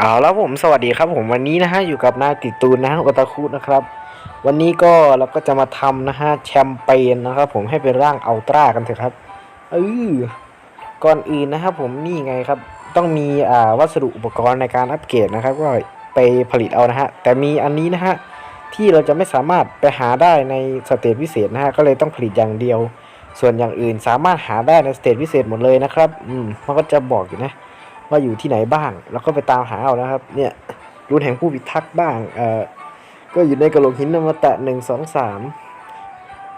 เอาแล้วผมสวัสดีครับผมวันนี้นะฮะอยู่กับนาติตูนนะฮะโอตาคุนะครับ วันนี้ก็เราก็จะมาทำนะฮะแชมเปญนะครับผมให้เป็นร่างอัลตร้ากันเถอะครับเออก่อนอื่นนะครับผมนี่ไงครับ ต้องมีอ่าวัสดุอุปกรณ์ในการอัปเกรดนะครับ ก็ไปผลิตเอานะฮะแต่มีอันนี้นะฮะที่เราจะไม่สามารถไปหาได้ในสเตจพิเศษนะฮะก็เลยต้องผลิตอย่างเดียว ส่วนอย่างอื่นสามารถหาได้ในสเตจพิเศษหมดเลยนะครับ อืมมันก็จะบอกอยู่นะ ว่าอยู่ที่ไหนบ้างแล้วก็ไปตามหาเอานะครับ เนี่ยรุ่นแห่งผู้พิทักษ์บ้างเอ่อก็อยู่ในกระโหลกหินนมตะหนึ่งสองสาม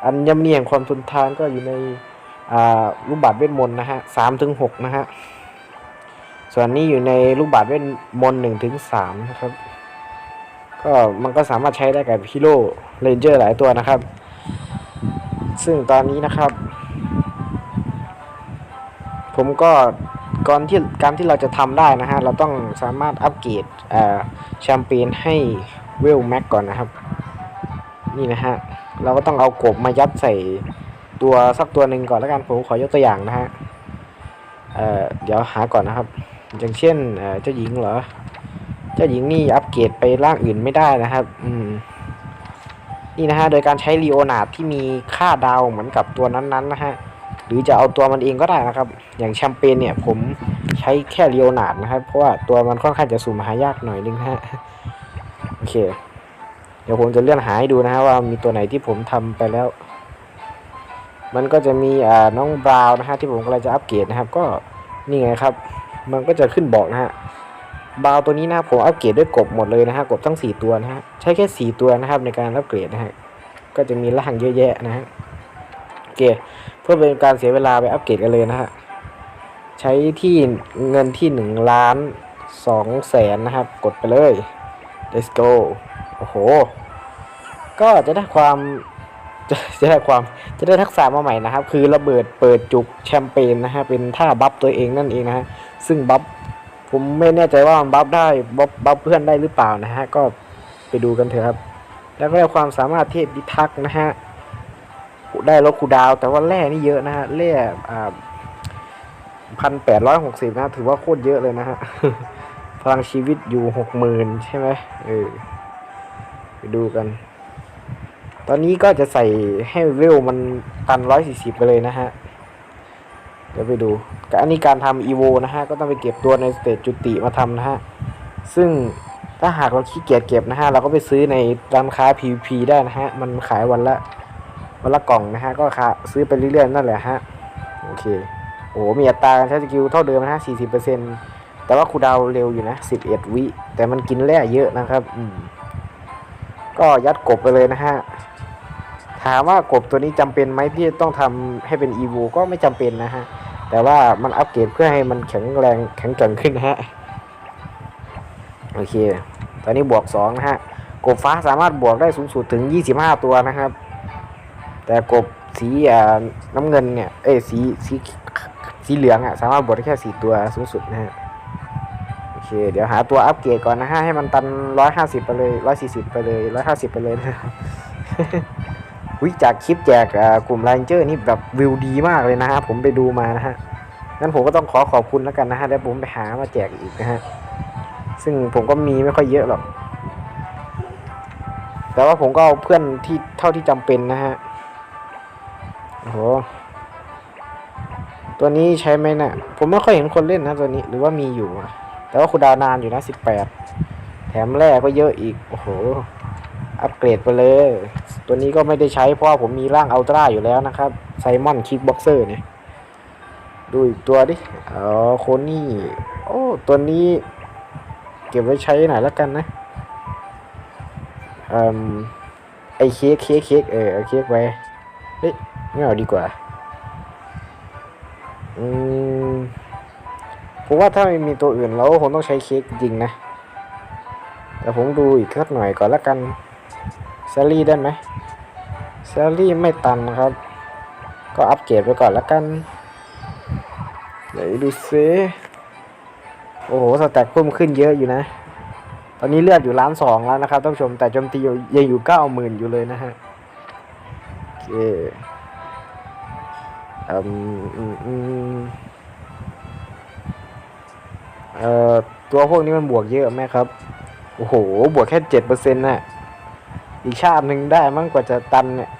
อันยำเนียงความทนทานก็อยู่ในอ่าลูกบาศก์เวทมนต์นะฮะสามถึงหกนะฮะ ส่วนนี้อยู่ในลูกบาศก์เวทมนต์หนึ่งถึงสามนะครับ ก็มันก็สามารถใช้ได้กับฮีโร่เรนเจอร์หลายตัวนะครับ ซึ่งตอนนี้นะครับ ผมก็ ก่อนที่การที่เราจะทำได้นะฮะ เราต้องสามารถอัปเกรดแชมเปญให้เวลแม็กก่อนนะครับ นี่นะฮะ เราก็ต้องเอากบมายัดใส่ตัวสักตัวหนึ่งก่อนแล้วกันผมขอยกตัวอย่างนะฮะเเดี๋ยวหาก่อนนะครับ อย่างเช่นเจ้าหญิงเหรอ เจ้าหญิงนี่อัปเกรดไปร่างอื่นไม่ได้นะครับ อืม นี่นะฮะ โดยการใช้ลีโอนาร์ดที่มีค่าดาวเหมือนกับตัวนั้นๆนะฮะ หรือจะเอาตัวมันเองก็ได้นะครับ อย่างแชมเปญเนี่ยผมใช้แค่เลีโอนาร์ดนะครับ เพราะว่าตัวมันค่อนข้างจะสุ่มหายากหน่อยนึงฮะโอเค เดี๋ยวผมจะเลื่อนหาให้ดูนะฮะว่ามีตัวไหนที่ผมทำไปแล้ว มันก็จะมีอ่าน้องบราวนะฮะที่ผมกำลังจะอัปเกรดนะครับ ก็นี่ไงครับ มันก็จะขึ้นบอกนะฮะบราวน์ตัวนี้นะครับผมอัปเกรดด้วยกบหมดเลยนะฮะกบทั้งสี่ตัวนะฮะใช้แค่สี่ตัวนะครับในการอัปเกรดนะฮะก็จะมีร่างเยอะแยะนะฮะ เคเพื่อเป็นการเสียเวลาไปอัปเกรดกันเลยนะฮะ ใช้ที่เงินที่หนึ่งล้านสองแสนนะครับ กดไปเลย let's go โอ้โห ก็จะได้ความจะจะได้ความจะได้ทักษะมาใหม่นะครับ คือระเบิดเปิดจุกแชมเปญนะฮะเป็นท่าบัฟตัวเองนั่นเองนะฮะซึ่งบัฟผมไม่แน่ใจว่ามันบัฟได้บัฟบัฟเพื่อนได้หรือเปล่านะฮะก็ไปดูกันเถอะครับ แล้วก็ได้ความสามารถเทพพิทักษ์นะฮะ ได้ลดคูดาว แต่ว่าแร่นี่เยอะนะฮะแร่พันแปดร้อยหกสิบนะ ถือว่าโคตรเยอะเลยนะฮะ พลังชีวิตอยู่หกหมื่นใช่ไหมเออไปดูกัน ตอนนี้ก็จะใส่ให้เวลมันตันร้อยสี่สิบไปเลยนะฮะเดี๋ยวไปดู อันนี้การทำอีโวนะฮะ ก็ต้องไปเก็บตัวในสเตจจุติมาทำนะฮะ ซึ่งถ้าหากเราขี้เกียจเก็บนะฮะ เราก็ไปซื้อในร้านค้า PVP ได้นะฮะ มันขายวันละ วันละกล่องนะฮะก็ค่ะซื้อไปเรื่อยๆนั่นแหละฮะโอเคโอ้โหมีอัตราการใช้สกิลเท่าเดิมนะฮะ40%แต่ว่าคูดาวเร็วอยู่นะ11วิแต่มันกินแร่เยอะนะครับอืมก็ยัดกบไปเลยนะฮะถามว่ากบตัวนี้จำเป็นไหมที่ต้องทำให้เป็นอีโวก็ไม่จำเป็นนะฮะแต่ว่ามันอัปเกรดเพื่อให้มันแข็งแรงแข็งแกร่งขึ้นนะฮะโอเค ตอนนี้บวก2นะฮะกบฟ้าสามารถบวกได้สูงสุดถึง 25 ตัวนะครับ แต่กบสีอ่าน้ำเงินเนี่ยเอ้สีสีสีเหลืองอะสามารถบวกได้แค่สี่ตัวสูงสุดนะฮะโอเค เดี๋ยวหาตัวอัปเกรดก่อนนะฮะให้มันตันร้อยห้าสิบไปเลยร้อยสี่สิบไปเลยร้อยห้าสิบไปเลยนะครัวิจากคลิปแจกกลุ่มไลน์เจอร์นี่แบบวิวดีมากเลยนะฮะผมไปดูมานะฮะงั้นผมก็ต้องขอขอบคุณแล้วกันนะฮะเดี๋ยวผมไปหามาแจกอีกนะฮะซึ่งผมก็มีไม่ค่อยเยอะหรอกแต่ว่าผมก็เอาเพื่อนที่เท่าที่จำเป็นนะฮะ โอ้โห ตัวนี้ใช้ไหมเนะี่ยผมไม่ค่อยเห็นคนเล่นนะตัวนี้ หรือว่ามีอยู่ แต่ว่าคุณดาวนานอยู่นะสิบแปด แถมแร่ก็เยอะอีก โอ้โห อัปเกรดไปเลย ตัวนี้ก็ไม่ได้ใช้เพราะผมมีร่างอัลตร้าอยู่แล้วนะครับไซมอนคิกบ็อกเซอร์เนี่ย ดูอีกตัวดิ อ๋อ โคนี่ โอ้ ตัวนี้ เก็บไว้ใช้หน่อยแล้วกันนะอืมไอเค้กเค้กเค้กเออเอาเค้กไว้เฮ้ย ไม่เอาดีกว่า อืมผมว่าถ้าไม่มีตัวอื่นเราก็คงต้องใช้เค้กจริงนะ แต่ผมดูอีกสักหน่อยก่อนละกันซลลี่ได้ไหมซลลี่ไม่ตันครับ ก็อัปเกรดไปก่อนละกันเดี๋ยวดูซิโอ้โหสแต็กเพิ่มขึ้นเยอะอยู่นะ ตอนนี้เลือดอยู่ล้านสองแล้วนะครับท่านผู้ชมแต่โจมตียังอยู่เก้าหมื่นอยู่เลยนะฮะโอเค เอ่อตัวพวกนี้มันบวกเยอะไหมครับ โอ้โห บวกแค่เจ็ดเปอร์เซ็นต์น่ะ อีกชาติหนึ่งได้มั้งกว่าจะตันเนี่ย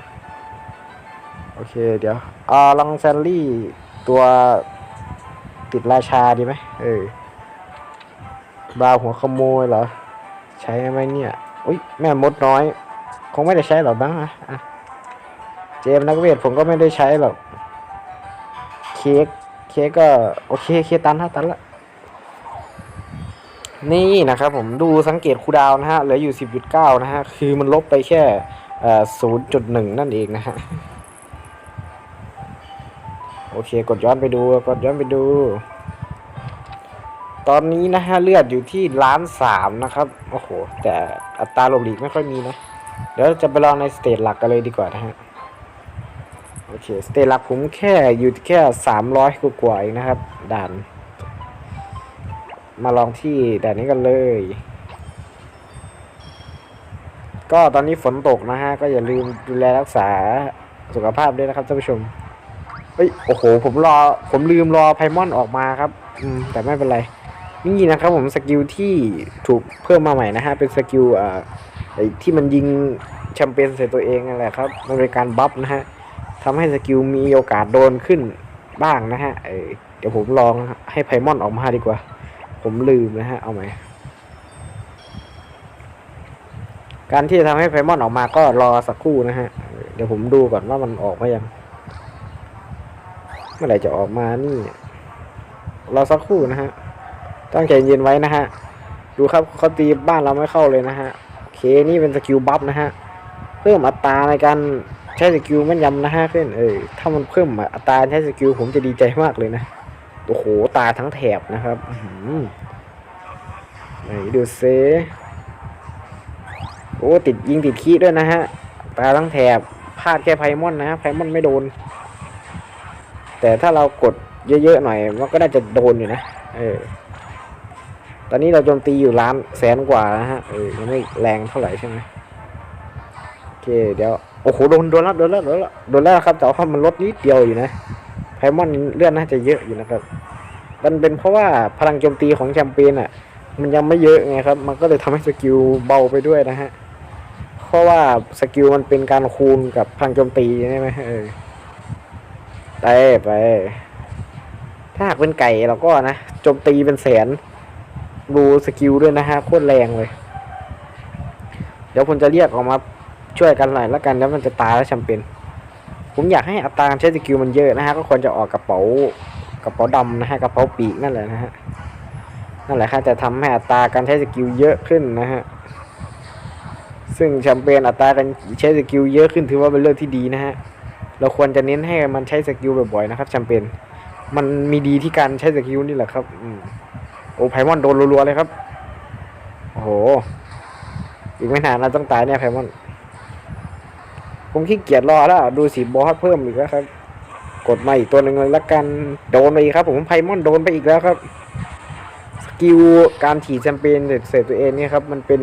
โอเค เดี๋ยวอ่าลองแซนลี่ตัวติดราชาดีไหมเออบาวหัวขโมยเหรอ ใช้ไหมเนี่ยอุ้ยแม่มดน้อย คงไม่ได้ใช้หรอกบ้างอะอะเจมส์นักเวทผมก็ไม่ได้ใช้หรอก เค้กเค้กก็โอเคเคตันห้าตันละนี่นะครับผมดูสังเกตคูดาวนะฮะเหลืออยู่10.9นะฮะคือมันลบไปแค่เอ่อ0.1นั่นเองนะฮะโอเคกดย้อนไปดูกดย้อนไปดู ตอนนี้นะฮะเลือดอยู่ที่ล้านสามนะครับโอ้โหแต่อัตราหลบหลีกไม่ค่อยมีนะ เดี๋ยวจะไปลองในสเตจหลักกันเลยดีกว่านะฮะ โอเค สเตจหลักผมแค่อยู่แค่สามร้อยกว่าๆเองนะครับ ด่าน มาลองที่ด่านนี้กันเลย ก็ตอนนี้ฝนตกนะฮะ ก็อย่าลืมดูแลรักษาสุขภาพด้วยนะครับท่านผู้ชมเฮ้ย โอ้โห ผมรอ ผมลืมรอไพมอนออกมาครับ อืม แต่ไม่เป็นไร นี่นะครับผมสกิลที่ถูกเพิ่มมาใหม่นะฮะ เป็นสกิลอ่าที่มันยิงแชมเปี้ยนใส่ตัวเองนั่นแหละครับ มันเป็นการบัฟนะฮะ ทำให้สกิลมีโอกาสโดนขึ้นบ้างนะฮะเออเดี๋ยวผมลองให้ไพมอนออกมาดีกว่า ผมลืมนะฮะ เอาไหม การที่จะทำให้ไพมอนออกมาก็รอสักครู่นะฮะ เดี๋ยวผมดูก่อนว่ามันออกมายัง เมื่อไหร่จะออกมานี่ รอสักครู่นะฮะต้องใจเย็นไว้นะฮะ ดูครับเขาตีบ้านเราไม่เข้าเลยนะฮะ โอเค นี่เป็นสกิลบัฟนะฮะ เพิ่มอัตราในการ ช้สกิลแม่นยำนะฮะขึ้นเออถ้ามันเพิ่มอัตราใช้สกิลผมจะดีใจมากเลยนะโอ้โหตาทั้งแถบนะครับอื้อหือไหนดูเซโอ้ติดยิงติดคีด้วยนะฮะตาทั้งแถบพลาดแค่ไพมอนนะฮะไพมอนไม่โดน แต่ถ้าเรากดเยอะๆหน่อยมันก็น่าจะโดนอยู่นะเออตอนนี้เราโจมตีอยู่ล้านแสนกว่านะฮะเออยังไม่แรงเท่าไหร่ใช่ไหมโอเคเดี๋ยว โอ้โหโดนโดนแล้วโดนแล้วโดนแล้วโดนแล้วครับแต่ว่ามันลดนิดเดียวอยู่นะไพมอนเลื่อนน่าจะเยอะอยู่นะครับมันเป็นเพราะว่าพลังโจมตีของแชมเปี้ยนอะ มันยังไม่เยอะไงครับ มันก็เลยทำให้สกิลเบาไปด้วยนะฮะเพราะว่าสกิลมันเป็นการคูณกับพลังโจมตีใช่ไหมเออไปไป ถ้าหากเป็นไก่เราก็นะโจมตีเป็นแสนดูสกิลด้วยนะฮะโคตรแรงเลย เดี๋ยวผมจะเรียกออกมา ช่วยกันหน่อยแล้วกันแล้วมันจะตายแล้วแชมเปี้ยนผมอยากให้อัตราการใช้สกิลมันเยอะนะฮะก็ควรจะออกกระเป๋ากระเป๋าดำนะฮะกระเป๋าปีกนั่นแหละนะฮะนั่นแหละครับจะทำให้อัตราการใช้สกิลเยอะขึ้นนะฮะซึ่งแชมเปี้ยนอัตราการใช้สกิลเยอะขึ้นถือว่าเป็นเรื่องที่ดีนะฮะเราควรจะเน้นให้มันใช้สกิลบ่อยๆนะครับแชมเปี้ยนมันมีดีที่การใช้สกิลนี่แหละครับโอ้ไพมอนโดนรัวๆเลยครับโอ้โหอีกไม่นานเราต้องตายเนี่ยไพมอน ผมขี้เกียจรอแล้ว ดูสีบอสเพิ่มอีกแล้วครับ กดมาอีกตัวหนึ่งเลยละกันโดนไปอีกครับ ผมไพมอนโดนไปอีกแล้วครับ สกิลการฉีดแชมเปญเสร็จตัวเองเนี่ยครับ มันเป็น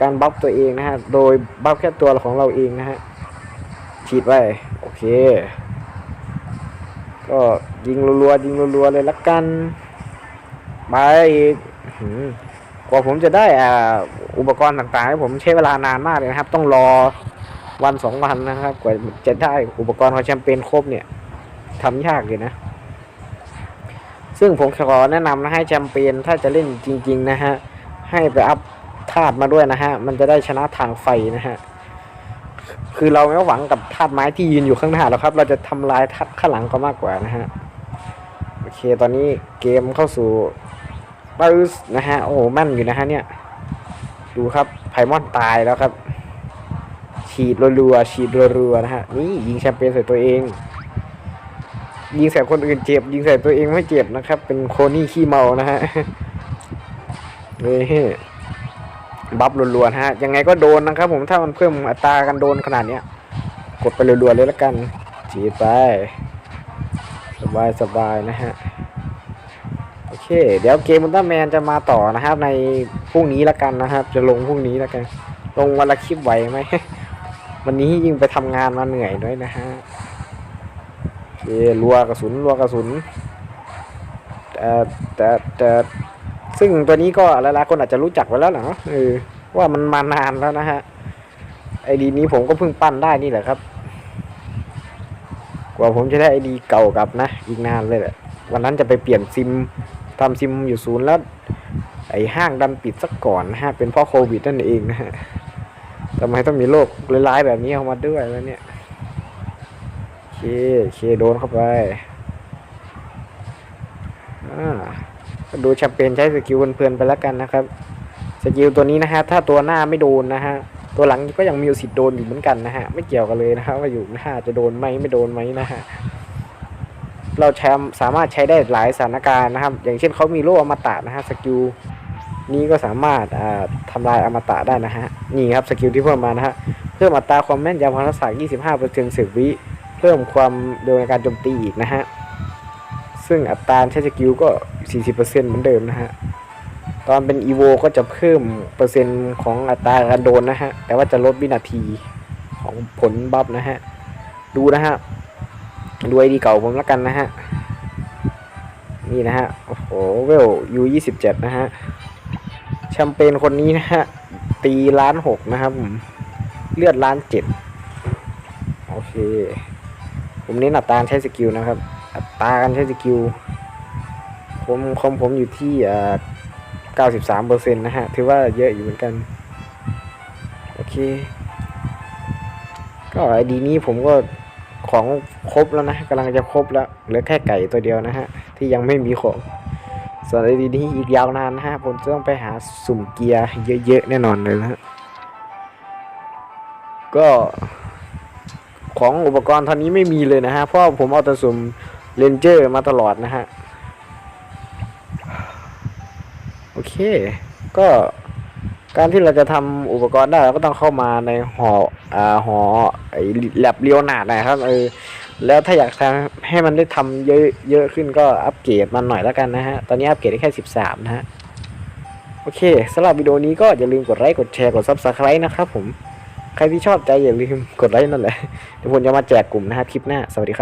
การบัฟตัวเองนะฮะ โดยบัฟแค่ตัวของเราเองนะฮะฉีดไปโอเค ก็ยิงรัวๆยิงรัวๆเลยละกันไปอีกกว่าผมจะได้อ่าอุปกรณ์ต่างๆให้ผมใช้เวลานานมากเลยนะครับ ต้องรอ วันสองวันนะครับ กว่าจะได้อุปกรณ์ของแชมเปญครบเนี่ยทำยากเลยนะ ซึ่งผมขอแนะนำนะให้แชมเปญถ้าจะเล่นจริง ๆ นะฮะ ให้ไปอัพธาตุมาด้วยนะฮะ มันจะได้ชนะทางไฟนะฮะ คือเราไม่หวังกับธาตุไม้ที่ยืนอยู่ข้างหน้าหรอกครับ เราจะทำลายธาตุข้างหลังก็มากกว่านะฮะ โอเค ตอนนี้เกมเข้าสู่ปื๊สนะฮะ โอ้แม่นอยู่นะฮะเนี่ย ดูครับ ไพมอนตายแล้วครับ ฉีดรัวๆฉีดรัวๆนะฮะนี่ยิงแชมเปญใส่ตัวเอง ยิงใส่คนอื่นเจ็บ ยิงใส่ตัวเองไม่เจ็บนะครับ เป็นโคนี่ขี้เมานะฮะนี่บัฟรัวๆนฮะยังไงก็โดนนะครับ ผมถ้ามันเพิ่มอัตราการโดนขนาดเนี้ย กดไปรัวๆเลยละกันฉีดไป สบายสบายๆนะฮะโอเค เดี๋ยวเกมอุลตร้าแมนจะมาต่อนะครับ ในพรุ่งนี้ละกันนะครับ จะลงพรุ่งนี้ละกัน ลงวันละคลิปไหวไหม วันนี้ยิ่งไปทำงานมาเหนื่อยด้วยนะฮะเครัวกระสุนรัวกระสุนแต่แต่แต่ซึ่งตัวนี้ก็หลายๆคนอาจจะรู้จักไว้แล้วเนาะเออว่ามันมานานแล้วนะฮะไอดีนี้ผมก็เพิ่งปั้นได้นี่แหละครับ กว่าผมจะได้ไอดีเก่ากลับนะ อีกนานเลยแหละวันนั้นจะไปเปลี่ยนซิมทำซิมอยู่ศูนย์แล้ว ไอห้างดันปิดซะก่อนนะฮะเป็นเพราะโควิดนั่นเองนะฮะ ทำไมต้องมีโรคร้ายๆแบบนี้เข้ามาด้วยวะเนี่ยโอเคโอเคโดนเข้าไปอ่าดูแชมเปญใช้สกิลเพลินๆไปแล้วกันนะครับ สกิลตัวนี้นะฮะ ถ้าตัวหน้าไม่โดนนะฮะ ตัวหลังก็ยังมีสิทธิ์โดนอยู่เหมือนกันนะฮะ ไม่เกี่ยวกันเลยนะฮะว่าอยู่หน้าจะโดนไหมไม่โดนไหมนะฮะ เราแชมสามารถใช้ได้หลายสถานการณ์นะครับ อย่างเช่นเขามีโล่อมตะนะฮะ สกิล นี้ก็สามารถอ่าทำลายอมตะได้นะฮะ นี่ครับสกิลที่เพิ่มมานะฮะ เพิ่มอัตราความแม่นยำของทักษะ 25%สิบวิ เพิ่มความเร็วในการโจมตีอีกนะฮะ ซึ่งอัตราใช้สกิลก็ 40%เหมือนเดิมนะฮะ ตอนเป็นอีโวก็จะเพิ่มเปอร์เซ็นต์ของอัตราการโดนนะฮะ แต่ว่าจะลดวินาทีของผลบัฟนะฮะ ดูนะฮะ ดูไอดีเก่าผมแล้วกันนะฮะ นี่นะฮะ โอ้โห เวลยูยี่สิบเจ็ดนะฮะ แชมเปญคนนี้นะฮะ ตีล้านหกนะครับผมเลือดล้านเจ็ดโอเค ผมเน้นอัตรากาใช้สกิลนะครับ อัตราการใช้สกิลผมคอมผมอยู่ที่อ่า93เปอร์เซ็นต์นะฮะ ถือว่าเยอะอยู่เหมือนกัน โอเค ก็ไอดีนี้ผมก็ของครบแล้วนะกำลังจะครบแล้วเหลือแค่ไก่ตัวเดียวนะฮะ ที่ยังไม่มีของ ส่วนไอดีนี้อีกยาวนานนะฮะผมจะต้องไปหาสุ่มเกียร์เยอะๆแน่นอนเลยนะฮะก็ของอุปกรณ์ตอนนี้ไม่มีเลยนะฮะ เพราะผมเอาแต่สุ่มเลนเจอร์มาตลอดนะฮะ โอเค ก็การที่เราจะทำอุปกรณ์ได้เราก็ต้องเข้ามาในหออ่าหอไอ้แลบเลียวหนาดนะครับเออ แล้วถ้าอยากทำให้มันได้ทำเยอะเยอะขึ้นก็อัปเกรดมันหน่อยแล้วกันนะฮะ ตอนนี้อัปเกรดได้แค่ 13 นะฮะ โอเคสำหรับวิดีโอนี้ก็อย่าลืมกดไลค์ กดแชร์ กด Subscribe นะครับผม ใครที่ชอบใจอย่าลืมกดไลค์นั่นแหละ เดี๋ยวผมจะมาแจกกลุ่มนะครับคลิปหน้า สวัสดีครับ